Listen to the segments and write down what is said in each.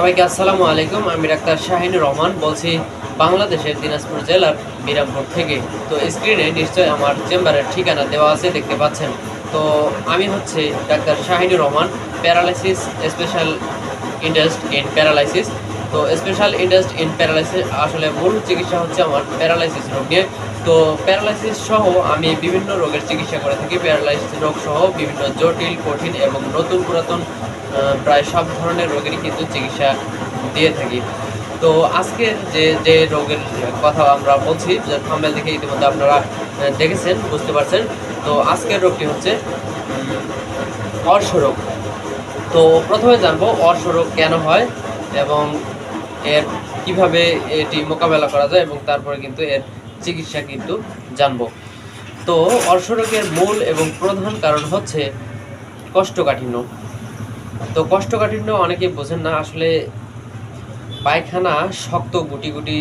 সবাইকে আসসালামু আলাইকুম, আমি ডাক্তার শাহিন রহমান বলছি বাংলাদেশের দিনাজপুর জেলার বিরামপুর থেকে। তো স্ক্রিনে নিশ্চয়ই আমার চেম্বারের ঠিকানা দেওয়া আছে, দেখতে পাচ্ছেন। তো আমি হচ্ছে doctor Shahinur Rahman, paralysis special interest in paralysis. তো স্পেশাল ইন্টারেস্ট ইন প্যারালাইসিস আসলে মূল চিকিৎসা হচ্ছে আমার প্যারালাইসিস রোগ তো প্যারালাইসিস সহ আমি বিভিন্ন রোগের চিকিৎসা করে থাকি। প্যারালাইসিস রোগ সহ বিভিন্ন জটিল, কঠিন এবং নতুন পুরাতন প্রায় সব ধরনের রোগেরই কিন্তু চিকিৎসা দিয়ে থাকি। তো আজকের যে যে রোগের কথা আমরা বলছি, যে থাম্বেল দেখে ইতিমধ্যে আপনারা দেখেছেন, বুঝতে পারছেন। তো আজকের রোগটি হচ্ছে অর্শ রোগ তো প্রথমে জানব অর্শ রোগ কেন হয় এবং এর কীভাবে এটি মোকাবেলা করা যায় এবং তারপরে কিন্তু এর চিকিৎসা কিন্তু জানব। তো অর্শ রোগের মূল এবং প্রধান কারণ হচ্ছে কোষ্ঠকাঠিন্য তো কোষ্ঠকাঠিন্য অনেকে বোঝেন না, আসলে পায়খানা শক্ত, গুটি গুটি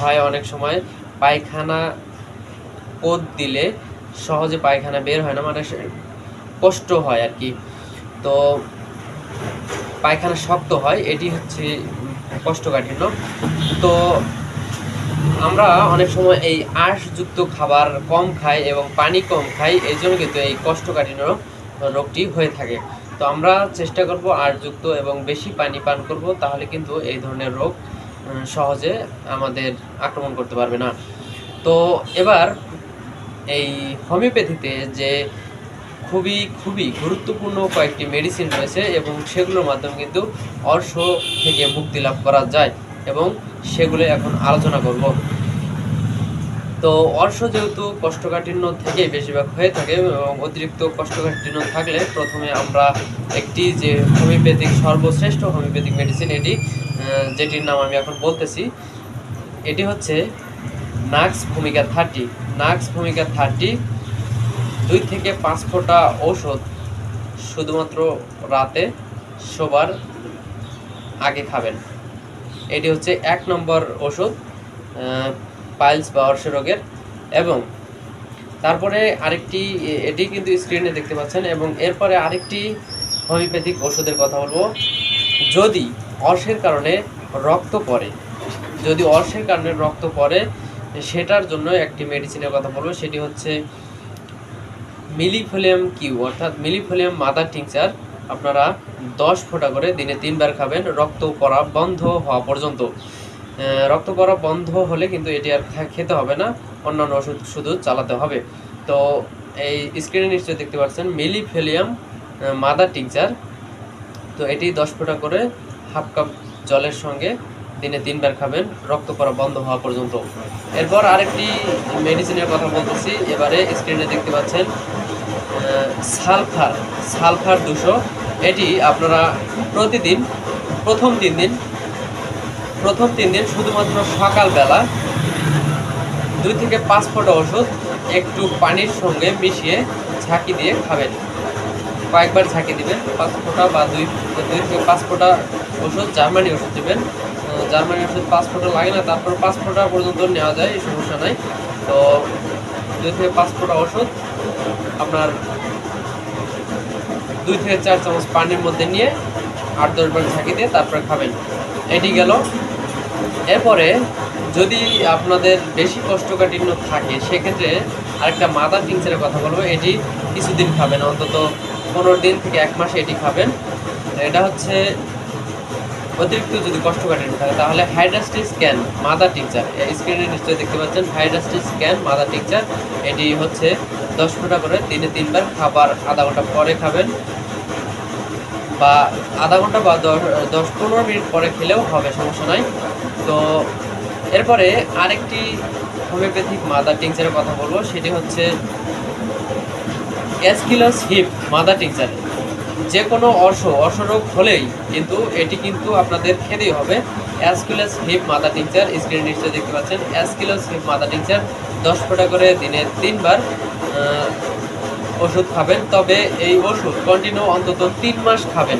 হয় অনেক সময়। পায়খানা কোদ দিলে সহজে পায়খানা বের হয় না মানে কষ্ট হয় আর কি। তো পায়খানা শক্ত হয়, এটি হচ্ছে কোষ্ঠকাঠিন্য তো আমরা অনেক সময় এই আঁশযুক্ত খাবার কম খাই এবং পানি কম খাই, এই জন্য কিন্তু এই কোষ্ঠকাঠিন্য রোগটি হয়ে থাকে। তো আমরা চেষ্টা করব আঁশযুক্ত এবং বেশি পানি পান করব, তাহলে কিন্তু এই ধরনের রোগ সহজে আমাদের আক্রমণ করতে পারবে না। তো এবার এই হোমিওপ্যাথিতে যে খুবই খুবই গুরুত্বপূর্ণ কয়েকটি মেডিসিন রয়েছে এবং সেগুলোর মাধ্যমে কিন্তু অর্শ থেকে মুক্তি লাভ করা যায় এবং সেগুলো এখন আলোচনা করব। তো অর্শ যেহেতু কোষ্ঠকাঠিন্য থেকে বেশিরভাগ হয়ে থাকে এবং অতিরিক্ত কোষ্ঠকাঠিন্য থাকলে প্রথমে আমরা একটি যে হোমিওপ্যাথিক সর্বশ্রেষ্ঠ হোমিওপ্যাথিক মেডিসিন এটি যেটির নাম আমি এখন বলতেছি, এটি হচ্ছে নাক্স ভূমিকা থার্টি নাক্স ভূমিকা থার্টি দুই থেকে পাঁচ ফোঁটা ঔষধ শুধুমাত্র রাতে শোবার আগে খাবেন। এটি হচ্ছে এক নম্বর ওষুধ পাইলস বা অর্শ রোগের এবং তারপরে আরেকটি, এটি কিন্তু স্ক্রিনে দেখতে পাচ্ছেন এবং এরপরে আরেকটি হোমিওপ্যাথিক ওষুধের কথা বলব। যদি অর্শের কারণে রক্ত পড়ে, যদি অর্শের কারণে রক্ত পড়ে, সেটার জন্য একটি মেডিসিনের কথা বলব, সেটি হচ্ছে মিলিফোলিয়াম কিউ, অর্থাৎ মিলিফোলিয়াম মাদার টিংচার আপনারা দশ ফোঁটা করে দিনে তিনবার খাবেন, রক্ত পড়া বন্ধ হওয়া পর্যন্ত। রক্ত পড়া বন্ধ হলে কিন্তু এটি আর খেতে হবে না, অন্যান্য ওষুধ শুধু চালাতে হবে। তো এই স্ক্রিনে নিশ্চয়ই দেখতে পাচ্ছেন, মিলিফেলিয়াম মাদার টিংচার। তো এটি দশ ফোঁটা করে হাফ কাপ জলের সঙ্গে দিনে তিনবার খাবেন, রক্ত পড়া বন্ধ হওয়া পর্যন্ত। এরপর আরেকটি মেডিসিনের কথা বলতেছি, এবারে স্ক্রিনে দেখতে পাচ্ছেন সালফার সালফার দুশো। এটি আপনারা প্রতিদিন, প্রথম তিন দিন, প্রথম তিন দিন শুধুমাত্র সকালবেলা দুই থেকে পাঁচ ফোঁটা ওষুধ, একটু পানির সঙ্গে মিশিয়ে ঝাঁকি দিয়ে খাবেন। কয়েকবার ঝাঁকি দিবেন, পাঁচ ফোঁটা বা দুই দুই থেকে পাঁচ ফোঁটা ওষুধ, জার্মানি ওষুধ দেবেন। জার্মানি ওষুধ পাঁচ ফোঁটা লাগে না, তারপর ফোঁটা পর্যন্ত নেওয়া যায়, এই সমস্যা নাই। তো দুই থেকে ফোঁটা ওষুধ, আপনার দুই থেকে চার চামচ পানির মধ্যে নিয়ে আট দশ বার ঝাঁকি দিয়ে তারপরে খাবেন। এটি গেল। এরপরে যদি আপনাদের বেশি কোষ্ঠকাঠিন্য থাকে, সেক্ষেত্রে আরেকটা মাদার টিংচারের কথা বলব, এটি কিছুদিন খাবেন, অন্তত পনেরো দিন থেকে এক মাসে এটি খাবেন। এটা হচ্ছে অতিরিক্ত যদি কোষ্ঠকাঠিন্য থাকে তাহলে হাইড্রাস্টিস স্ক্যান মাদার টিংচার স্ক্রিনে নিশ্চয়ই দেখতে পাচ্ছেন হাইড্রাস্টিস স্ক্যান মাদার টিকচার এটি হচ্ছে দশ ফোঁটা করে দিনে তিনবার খাবার আধা ঘণ্টা পরে খাবেন। বা আধা ঘণ্টা বা দশ দশ পনেরো মিনিট পরে খেলেও হবে, সমস্যা নাই। তো এরপরে আরেকটি হোমিওপ্যাথিক মাদার টিংচারের কথা বলব, সেটি হচ্ছে অ্যাসকিলাস হিপ মাদার টিংচার যে কোনো অর্শ, অর্শরোগ হলেই কিন্তু এটি কিন্তু আপনাদের খেতেই হবে। অ্যাসকিলাস হিপ মাদা টিংচার স্ক্রিনে নিশ্চয়ই দেখতে পাচ্ছেন। অ্যাসকিলাস হিপ মাদা টিংচার দশ ফোঁটা করে দিনে তিনবার ওষুধ খাবেন। তবে এই ওষুধ কন্টিনিউ অন্তত তিন মাস খাবেন।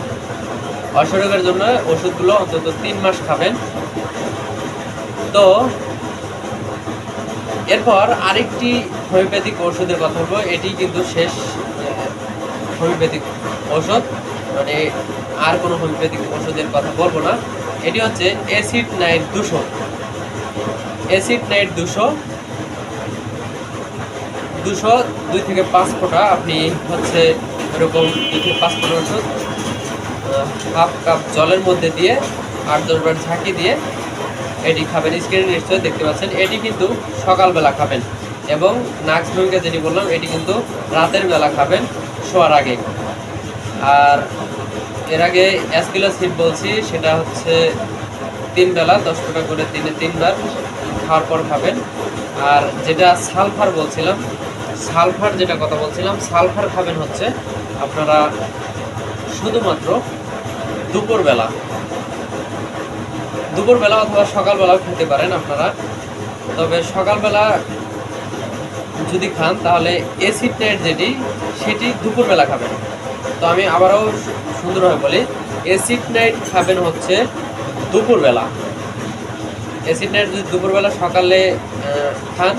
অর্শরোগের জন্য ওষুধগুলো অন্তত তিন মাস খাবেন। তো, এরপর আরেকটি হোমিওপ্যাথিক ওষুধের কথা বলব। এটি কিন্তু শেষ হোমিওপ্যাথিক ওষুধ মানে আর কোনো হোমিওপ্যাথিক ওষুধের কথা বলব না। এটি হচ্ছে অ্যাসিড নাইট দুশো। অ্যাসিড নাইট দুশো দুশো দুই থেকে পাঁচ ফোঁটা আপনি হচ্ছে এরকম দুই থেকে পাঁচ ফোঁটা ওষুধ হাফ কাপ জলের মধ্যে দিয়ে আট দশবার ঝাঁকি দিয়ে এটি খাবেন। স্ক্রিনে নিশ্চয়ই দেখতে পাচ্ছেন, এটি কিন্তু সকালবেলা খাবেন এবং নাক্স ভূমিকা যেটি বললাম, এটি কিন্তু রাতের বেলা খাবেন, শোয়ার আগে। আর এর আগে অ্যাসকিলাস হিট বলছি, সেটা হচ্ছে তিন বেলা দশ টাকা করে দিনে তিনবার খাওয়ার পর খাবেন। আর যেটা সালফার বলছিলাম, সালফার যেটা কথা বলছিলাম, সালফার খাবেন হচ্ছে আপনারা শুধুমাত্র দুপুরবেলা। দুপুরবেলা অথবা সকালবেলাও খেতে পারেন আপনারা। তবে সকালবেলা যদি খান, তাহলে এসিড নাইট যেটি, সেটি দুপুরবেলা খাবেন। তো আমি আবারও সুন্দরভাবে বলি এসিড নাইট খাবেন হচ্ছে দুপুরবেলা। এসিড নাইট যদি দুপুরবেলা সকালে খান,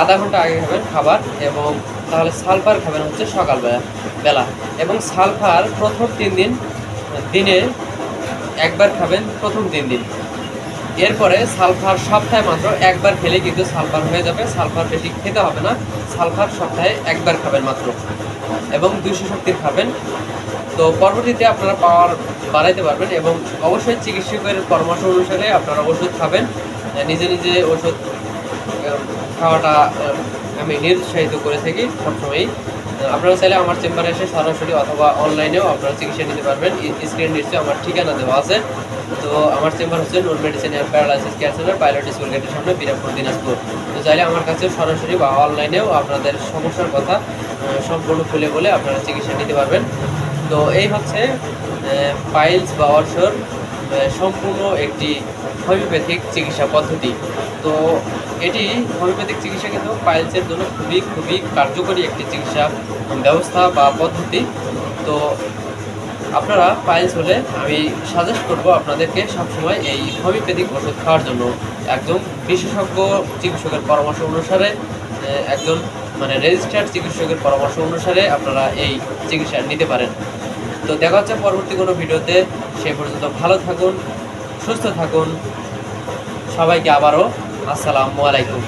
আধা ঘণ্টা আগে খাবেন খাবার এবং তাহলে সালফার খাবেন হচ্ছে সকালবেলা, বেলা। এবং সালফার প্রথম তিন দিন, দিনে একবার খাবেন প্রথম তিন দিন। এরপরে সালফার সপ্তাহে মাত্র একবার খেলে কিন্তু সালফার হয়ে যাবে, সালফার বেশি খেতে হবে না, সালফার সপ্তাহে একবার খাবেন মাত্র। এবং দুইশো শক্তির খাবেন। তো পরবর্তীতে আপনারা পাওয়ার বাড়াইতে পারবেন এবং অবশ্যই চিকিৎসকের পরামর্শ অনুসারে আপনারা ওষুধ খাবেন। নিজে নিজে ওষুধ খাওয়াটা আমি নিরুৎসাহিত করে থাকি সবসময়ই। আপনারা চাইলে আমার চেম্বারে এসে সরাসরি অথবা অনলাইনেও আপনারা চিকিৎসা নিতে পারবেন। স্ক্রিন নিশ্চয়ই আমার ঠিকানা দেওয়া আছে। তো আমার চেম্বার হচ্ছে non medicine and paralysis care centre pilot school গেটের সামনে বিরামপুর দিনাজপুর। তো চাইলে আমার কাছে সরাসরি বা অনলাইনেও আপনাদের সমস্যার কথা সম্পূর্ণ খুলে বলে আপনারা চিকিৎসা নিতে পারবেন। তো এই হচ্ছে পাইলস বা অর্শর সম্পূর্ণ একটি হোমিওপ্যাথিক চিকিৎসা পদ্ধতি। তো এটি হোমিওপ্যাথিক চিকিৎসা কিন্তু পাইলসের জন্য খুবই খুবই কার্যকরী একটি চিকিৎসা ব্যবস্থা বা পদ্ধতি। তো আপনারা পাইলস হলে আমি সাজেস্ট করব আপনাদেরকে সবসময় এই হোমিওপ্যাথিক ওষুধ খাওয়ার জন্য। একদম বিশেষজ্ঞ চিকিৎসকের পরামর্শ অনুসারে একজন মানে রেজিস্টার্ড চিকিৎসকের পরামর্শ অনুসারে আপনারা এই চিকিৎসা নিতে পারেন। তো দেখা হচ্ছে পরবর্তী কোনো ভিডিওতে। সে পর্যন্ত ভালো থাকুন, সুস্থ থাকুন। সবাইকে আবারও আসসালামু আলাইকুম।